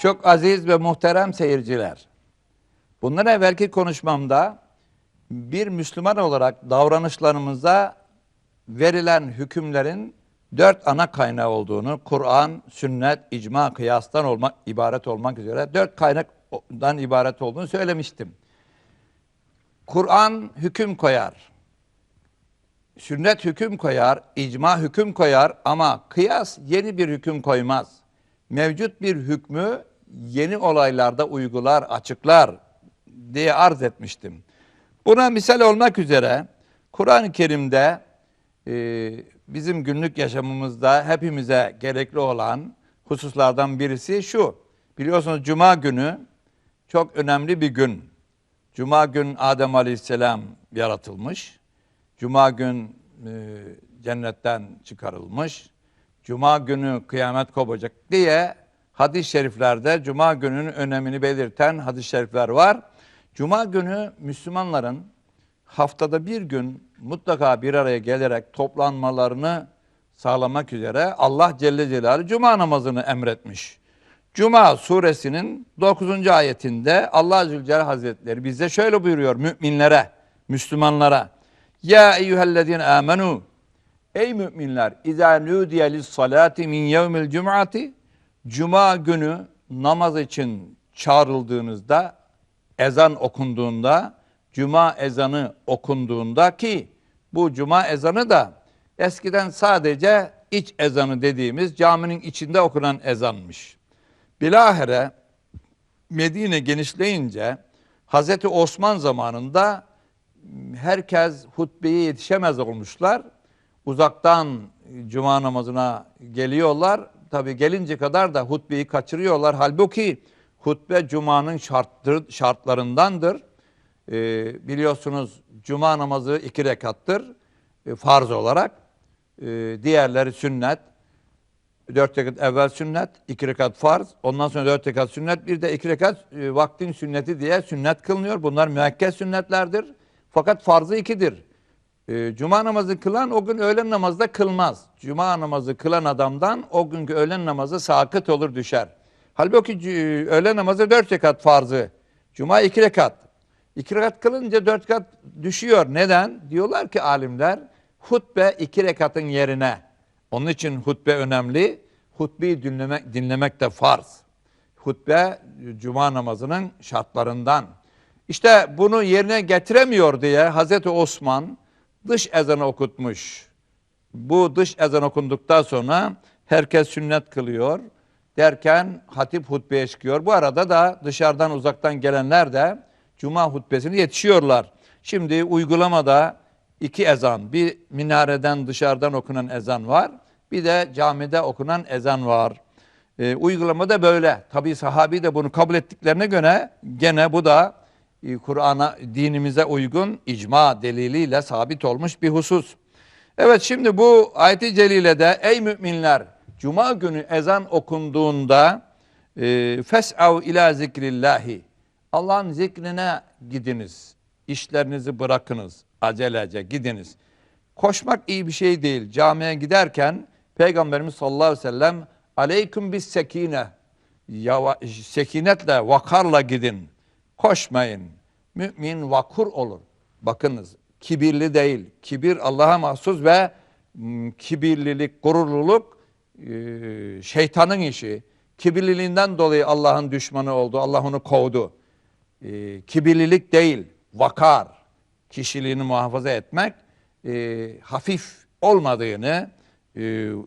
Çok aziz ve muhterem seyirciler. Bundan evvelki konuşmamda bir Müslüman olarak davranışlarımıza verilen hükümlerin dört ana kaynağı olduğunu, Kur'an, sünnet, icma, kıyastan olmak, ibaret olmak üzere dört kaynaktan ibaret olduğunu söylemiştim. Kur'an hüküm koyar. Sünnet hüküm koyar, icma hüküm koyar ama kıyas yeni bir hüküm koymaz. Mevcut bir hükmü yeni olaylarda uygular, açıklar diye arz etmiştim. Buna misal olmak üzere Kur'an-ı Kerim'de e, bizim günlük yaşamımızda hepimize gerekli olan hususlardan birisi şu. Biliyorsunuz Cuma günü çok önemli bir gün. Cuma gün Adem Aleyhisselam yaratılmış. Cuma gün e, cennetten çıkarılmış. Cuma günü kıyamet kopacak diye hadis-i şeriflerde Cuma gününün önemini belirten hadis-i şerifler var. Cuma günü Müslümanların haftada bir gün mutlaka bir araya gelerek toplanmalarını sağlamak üzere Allah Celle Celaluhu Cuma namazını emretmiş. Cuma suresinin 9. ayetinde Allah Zülcelal Hazretleri bize şöyle buyuruyor müminlere, Müslümanlara. Ya eyyühellezine amenu Ey müminler izâ nûdiye lissalâti min yevmil cum'ati Cuma günü namaz için çağrıldığınızda ezan okunduğunda cuma ezanı okunduğunda ki bu cuma ezanı da eskiden sadece iç ezanı dediğimiz caminin içinde okunan ezanmış. Bilahare Medine genişleyince Hazreti Osman zamanında herkes hutbeye yetişemez olmuşlar. Uzaktan cuma namazına geliyorlar. Tabi gelince kadar da hutbeyi kaçırıyorlar. Halbuki hutbe cumanın şarttır, şartlarındandır. Ee, biliyorsunuz cuma namazı iki rekattır e, farz olarak. Ee, diğerleri sünnet. Dört rekat evvel sünnet, iki rekat farz. Ondan sonra dört rekat sünnet. Bir de iki rekat e, vaktin sünneti diye sünnet kılınıyor. Bunlar müekked sünnetlerdir. Fakat farzı ikidir. E, Cuma namazı kılan o gün öğlen namazı da kılmaz. Cuma namazı kılan adamdan o günkü öğlen namazı sakıt olur düşer. Halbuki c- öğlen namazı dört rekat farzı. Cuma iki rekat. İki rekat kılınca dört rekat düşüyor. Neden? Diyorlar ki alimler hutbe iki rekatın yerine. Onun için hutbe önemli. Hutbeyi dinlemek, dinlemek de farz. Hutbe cuma namazının şartlarından. İşte bunu yerine getiremiyor diye Hazreti Osman dış ezanı okutmuş. Bu dış ezan okunduktan sonra herkes sünnet kılıyor derken hatip hutbeye çıkıyor. Bu arada da dışarıdan uzaktan gelenler de cuma hutbesine yetişiyorlar. Şimdi uygulamada iki ezan, bir minareden dışarıdan okunan ezan var, bir de camide okunan ezan var. Ee, uygulamada böyle. Tabii sahabi de bunu kabul ettiklerine göre gene bu da e, Kur'an'a, dinimize uygun icma deliliyle sabit olmuş bir husus. Evet şimdi bu ayet-i celilede ey müminler cuma günü ezan okunduğunda e, fes'av ila zikrillahi Allah'ın zikrine gidiniz. İşlerinizi bırakınız. Acelece gidiniz. Koşmak iyi bir şey değil. Camiye giderken Peygamberimiz sallallahu aleyhi ve sellem aleyküm bis sekine Yava, sekinetle, vakarla gidin. Koşmayın. Mümin vakur olur. Bakınız kibirli değil. Kibir Allah'a mahsus ve kibirlilik, gururluluk şeytanın işi. Kibirliliğinden dolayı Allah'ın düşmanı oldu. Allah onu kovdu. Kibirlilik değil, vakar. Kişiliğini muhafaza etmek, hafif olmadığını,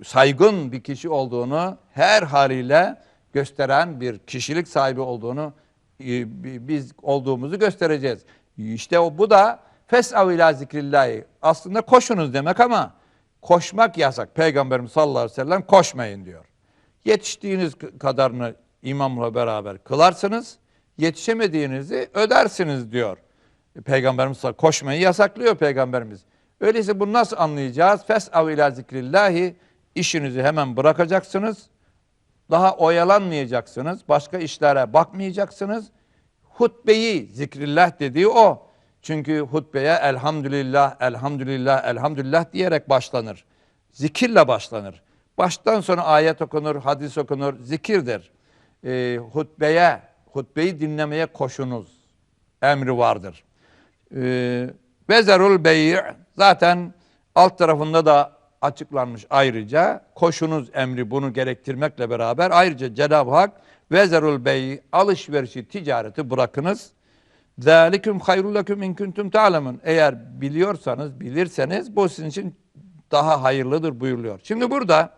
saygın bir kişi olduğunu her haliyle gösteren bir kişilik sahibi olduğunu biz olduğumuzu göstereceğiz. İşte o bu da fes'av ila zikrillahi. Aslında koşunuz demek ama koşmak yasak. Peygamberimiz sallallahu aleyhi ve sellem koşmayın diyor. Yetiştiğiniz kadarını imamla beraber kılarsınız. Yetişemediğinizi ödersiniz diyor. Peygamberimiz koşmayı yasaklıyor peygamberimiz. Öyleyse bunu nasıl anlayacağız? Fes'av ila zikrillahi işinizi hemen bırakacaksınız. Daha oyalanmayacaksınız. Başka işlere bakmayacaksınız. Hutbeyi zikrillah dediği o. Çünkü hutbeye elhamdülillah, elhamdülillah, elhamdülillah diyerek başlanır. Zikirle başlanır. Baştan sona ayet okunur, hadis okunur, zikirdir. e, hutbeye, hutbeyi dinlemeye koşunuz emri vardır. E, Vezerul bey' zaten alt tarafında da açıklanmış ayrıca koşunuz emri bunu gerektirmekle beraber ayrıca Cenab-ı Hak vezerul bey' alışverişi ticareti bırakınız. Zalikum hayrul lekum in kuntum ta'lemun. Eğer biliyorsanız, bilirseniz bu sizin için daha hayırlıdır buyuruluyor. Şimdi burada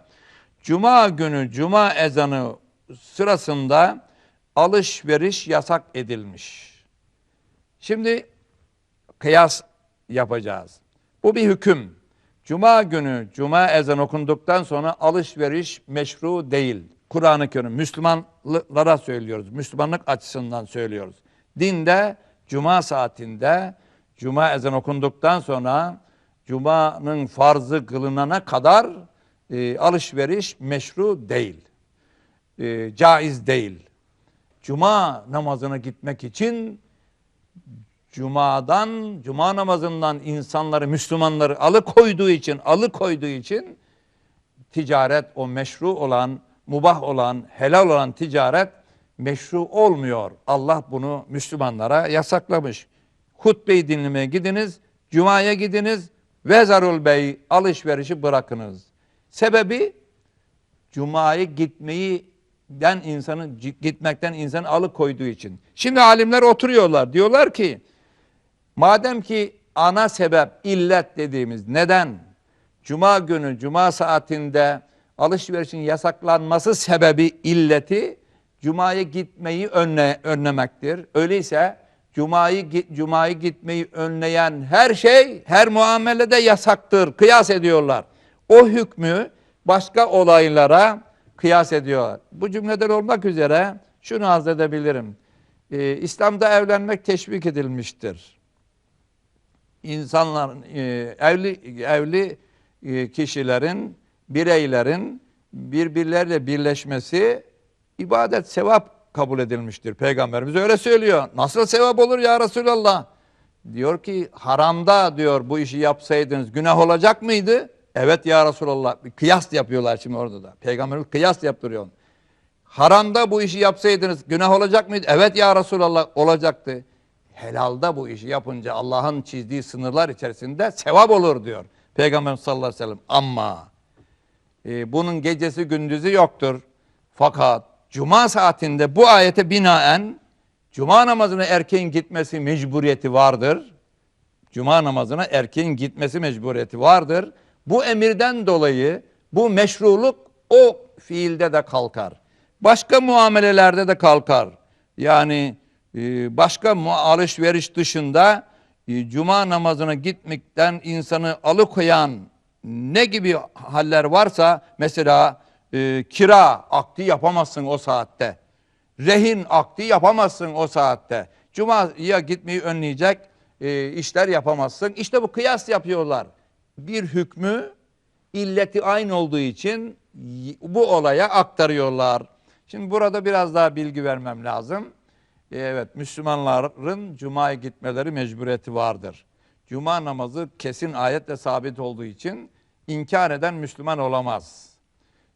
cuma günü cuma ezanı sırasında alışveriş yasak edilmiş. Şimdi kıyas yapacağız. Bu bir hüküm. Cuma günü cuma ezan okunduktan sonra alışveriş meşru değil. Kur'an-ı Kerim Müslümanlara söylüyoruz. Müslümanlık açısından söylüyoruz. Dinde cuma saatinde cuma ezan okunduktan sonra cumanın farzı kılınana kadar e, alışveriş meşru değil. E, caiz değil. Cuma namazına gitmek için Cuma'dan, Cuma namazından insanları, Müslümanları alıkoyduğu için, alıkoyduğu için ticaret o meşru olan, mubah olan, helal olan ticaret meşru olmuyor. Allah bunu Müslümanlara yasaklamış. Hutbeyi dinlemeye gidiniz, Cuma'ya gidiniz, vezarul bey alışverişi bırakınız. Sebebi Cuma'ya gitmeyi den insanı gitmekten insanı alıkoyduğu için. Şimdi alimler oturuyorlar. Diyorlar ki madem ki ana sebep illet dediğimiz neden cuma günü cuma saatinde alışverişin yasaklanması sebebi illeti cumaya gitmeyi önle, önlemektir. Öyleyse cumayı cumayı gitmeyi önleyen her şey her muamelede yasaktır. Kıyas ediyorlar. O hükmü başka olaylara kıyas ediyor. Bu cümleden olmak üzere şunu arz edebilirim. Ee, İslam'da evlenmek teşvik edilmiştir. İnsanlar, e, evli, evli e, kişilerin, bireylerin birbirleriyle birleşmesi ibadet, sevap kabul edilmiştir. Peygamberimiz öyle söylüyor. Nasıl sevap olur ya Resulallah? Diyor ki haramda diyor bu işi yapsaydınız günah olacak mıydı? Evet ya Resulallah. Kıyas yapıyorlar şimdi orada da. Peygamberimiz kıyas yaptırıyor. Haramda bu işi yapsaydınız günah olacak mıydı? Evet ya Resulallah olacaktı. Helalda bu işi yapınca Allah'ın çizdiği sınırlar içerisinde sevap olur diyor. Peygamberimiz sallallahu aleyhi ve sellem. Ama e, bunun gecesi gündüzü yoktur. Fakat cuma saatinde bu ayete binaen cuma namazına erkeğin gitmesi mecburiyeti vardır. Cuma namazına erkeğin gitmesi mecburiyeti vardır. Bu emirden dolayı bu meşruluk o fiilde de kalkar. Başka muamelelerde de kalkar. Yani başka alışveriş dışında e, cuma namazına gitmekten insanı alıkoyan ne gibi haller varsa mesela e, kira akdi yapamazsın o saatte. Rehin akdi yapamazsın o saatte. Cuma'ya gitmeyi önleyecek işler yapamazsın. İşte bu kıyas yapıyorlar bir hükmü illeti aynı olduğu için bu olaya aktarıyorlar. Şimdi burada biraz daha bilgi vermem lazım. Evet, Müslümanların Cuma'ya gitmeleri mecburiyeti vardır. Cuma namazı kesin ayetle sabit olduğu için inkar eden Müslüman olamaz.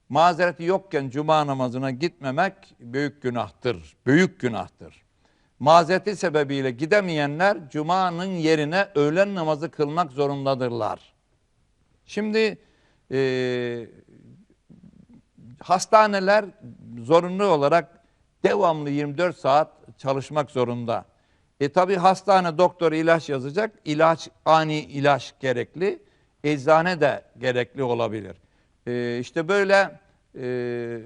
Mazereti yokken Cuma namazına gitmemek büyük günahtır. Büyük günahtır. Mazereti sebebiyle gidemeyenler Cuma'nın yerine öğlen namazı kılmak zorundadırlar. Şimdi e, hastaneler zorunlu olarak devamlı 24 saat çalışmak zorunda. E tabi hastane doktor ilaç yazacak. İlaç ani ilaç gerekli. Eczane de gerekli olabilir. E, işte böyle e,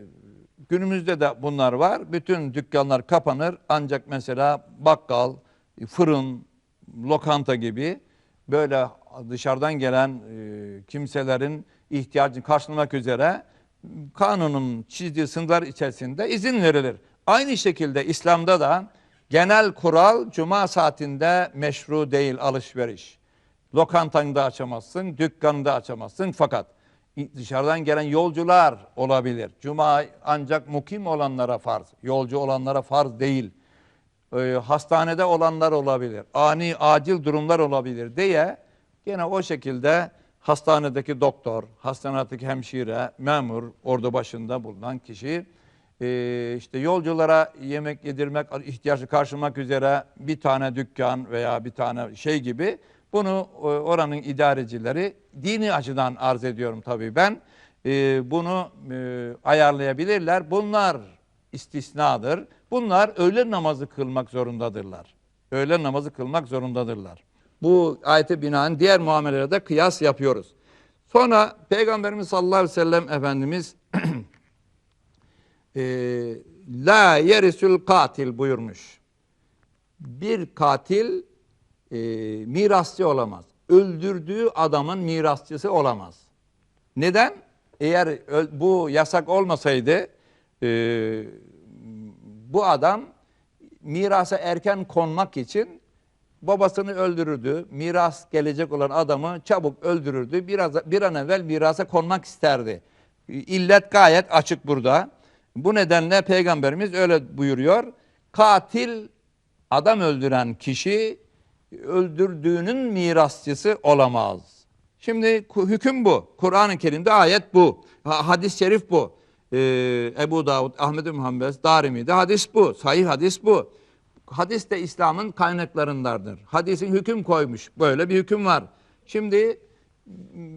günümüzde de bunlar var. Bütün dükkanlar kapanır. Ancak mesela bakkal, fırın, lokanta gibi böyle dışarıdan gelen e, kimselerin ihtiyacını karşılamak üzere kanunun çizdiği sınırlar içerisinde izin verilir. Aynı şekilde İslam'da da genel kural cuma saatinde meşru değil alışveriş. Lokantanı da açamazsın, dükkanı da açamazsın fakat dışarıdan gelen yolcular olabilir. Cuma ancak mukim olanlara farz, yolcu olanlara farz değil. Ee, hastanede olanlar olabilir, ani acil durumlar olabilir diye Gene o şekilde hastanedeki doktor, hastanedeki hemşire, memur, orada başında bulunan kişi e, işte yolculara yemek yedirmek, ihtiyaçı karşılamak üzere bir tane dükkan veya bir tane şey gibi bunu e, oranın idarecileri dini açıdan arz ediyorum tabii ben. E, bunu e, ayarlayabilirler. Bunlar istisnadır. Bunlar öğle namazı kılmak zorundadırlar. Öğle namazı kılmak zorundadırlar. Bu ayete binaen diğer muamelelerde kıyas yapıyoruz. Sonra Peygamberimiz sallallahu aleyhi ve sellem Efendimiz la yerisül katil buyurmuş. Bir katil e, mirasçı olamaz. Öldürdüğü adamın mirasçısı olamaz. Neden? Eğer bu yasak olmasaydı e, bu adam mirasa erken konmak için babasını öldürürdü. Miras gelecek olan adamı çabuk öldürürdü. Biraz bir an evvel mirasa konmak isterdi. İllet gayet açık burada. Bu nedenle peygamberimiz öyle buyuruyor. Katil adam öldüren kişi öldürdüğünün mirasçısı olamaz. Şimdi hüküm bu. Kur'an-ı Kerim'de ayet bu. Ha- Hadis-i şerif bu. Ee, Ebu Davud, Ahmed bin Hanbel, Darimi'de hadis bu. Sahih hadis bu. Hadis de İslam'ın kaynaklarındandır. Hadisin hüküm koymuş. Böyle bir hüküm var. Şimdi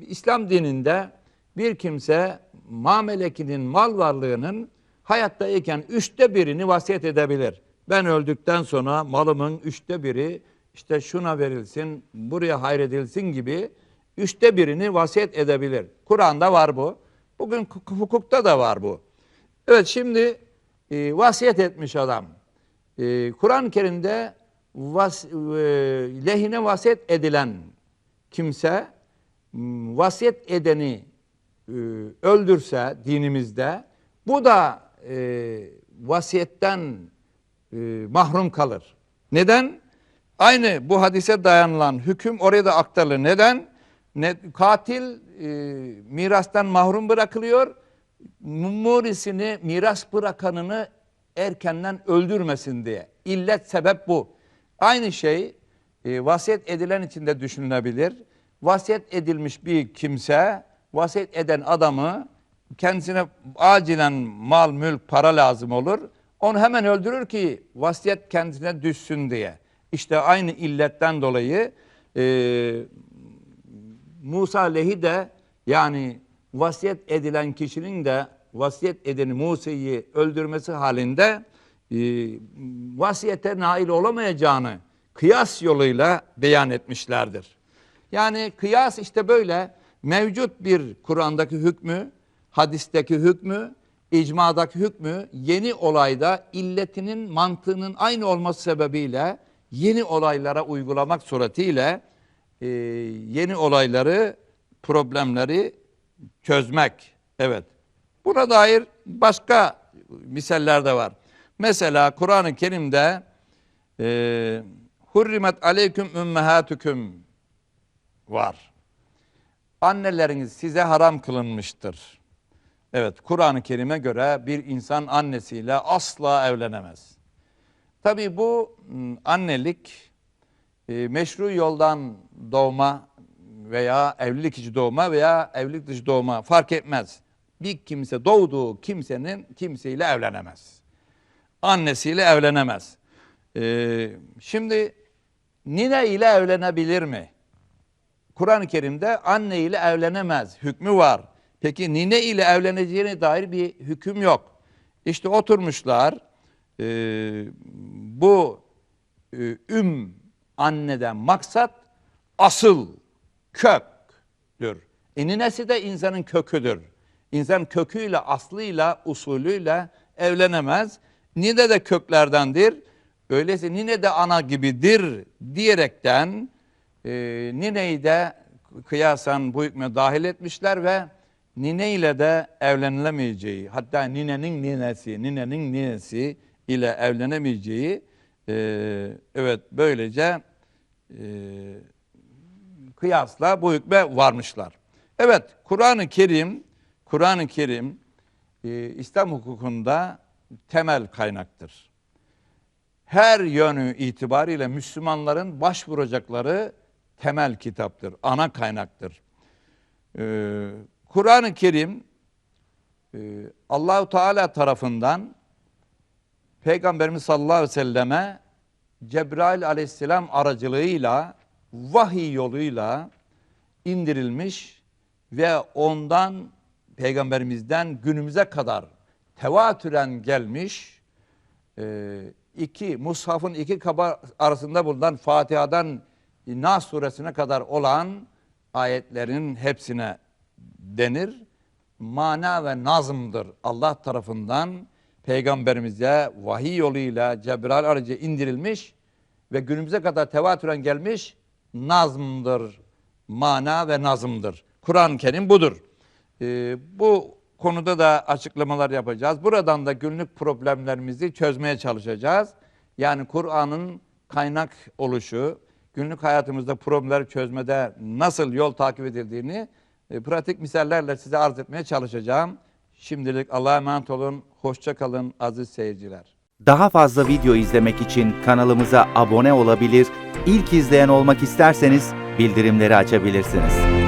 İslam dininde bir kimse mamelekinin mal varlığının hayattayken üçte birini vasiyet edebilir. Ben öldükten sonra malımın üçte biri işte şuna verilsin, buraya hayredilsin gibi üçte birini vasiyet edebilir. Kur'an'da var bu. Bugün huk- hukukta da var bu. Evet şimdi e, vasiyet etmiş adam. E, Kur'an-ı Kerim'de vas, e, lehine vasiyet edilen kimse vasiyet edeni e, öldürse dinimizde bu da e, vasiyetten e, mahrum kalır. Neden? Aynı bu hadise dayanılan hüküm oraya da aktarılır. Neden? Ne, katil e, mirastan mahrum bırakılıyor. Murisini, miras bırakanını erkenden öldürmesin diye. İllet sebep bu. Aynı şey e, vasiyet edilen için de düşünülebilir. Vasiyet edilmiş bir kimse, vasiyet eden adamı kendisine acilen mal, mülk, para lazım olur. Onu hemen öldürür ki vasiyet kendisine düşsün diye. İşte aynı illetten dolayı e, Musa lehi de yani vasiyet edilen kişinin de vasiyet edeni Musa'yı öldürmesi halinde e, vasiyete nail olamayacağını kıyas yoluyla beyan etmişlerdir. Yani kıyas işte böyle mevcut bir Kur'an'daki hükmü, hadisteki hükmü, icmadaki hükmü yeni olayda illetinin mantığının aynı olması sebebiyle yeni olaylara uygulamak suretiyle e, yeni olayları, problemleri çözmek. Evet. Buna dair başka misaller de var. Mesela Kur'an-ı Kerim'de e, Hurrimet aleyküm ümmehatüküm var. Anneleriniz size haram kılınmıştır. Evet, Kur'an-ı Kerim'e göre bir insan annesiyle asla evlenemez. Tabii bu m, annelik e, meşru yoldan doğma veya evlilik içi doğma veya evlilik dışı doğma fark etmez. Bir kimse doğduğu kimsenin kimseyle evlenemez. Annesiyle evlenemez. Şimdi nine ile evlenebilir mi? Kur'an-ı Kerim'de anne ile evlenemez hükmü var. Peki nine ile evleneceğine dair bir hüküm yok. İşte oturmuşlar e, bu e, üm anneden maksat asıl köktür. E ninesi de insanın köküdür. İnsan köküyle, aslıyla, usulüyle evlenemez. Nine de köklerdendir. Öyleyse nine de ana gibidir diyerekten e, nineyi de kıyasen bu hükme dahil etmişler ve nine ile de evlenilemeyeceği, hatta ninenin ninesi, ninenin ninesi ile evlenemeyeceği, e, evet böylece e, kıyasla bu hükme varmışlar. Evet, Kur'an-ı Kerim, Kur'an-ı Kerim e, İslam hukukunda temel kaynaktır. Her yönü itibariyle Müslümanların başvuracakları temel kitaptır, ana kaynaktır. Ee, Kur'an-ı Kerim e, Allahu Teala tarafından Peygamberimiz sallallahu aleyhi ve selleme Cebrail aleyhisselam aracılığıyla vahiy yoluyla indirilmiş ve ondan peygamberimizden günümüze kadar tevatüren gelmiş e, iki mushafın iki kaba arasında bulunan Fatiha'dan Nas suresine kadar olan ayetlerin hepsine denir. Mana ve nazımdır. Allah tarafından peygamberimize vahiy yoluyla Cebrail aracı indirilmiş ve günümüze kadar tevatüren gelmiş nazmdır. Mana ve nazımdır. Kur'an-ı Kerim budur. Ee, bu konuda da açıklamalar yapacağız. Buradan da günlük problemlerimizi çözmeye çalışacağız. Yani Kur'an'ın kaynak oluşu, günlük hayatımızda problemleri çözmede nasıl yol takip edildiğini e, pratik misallerle size arz etmeye çalışacağım. Şimdilik Allah'a emanet olun. Hoşça kalın aziz seyirciler. Daha fazla video izlemek için kanalımıza abone olabilir, ilk izleyen olmak isterseniz bildirimleri açabilirsiniz.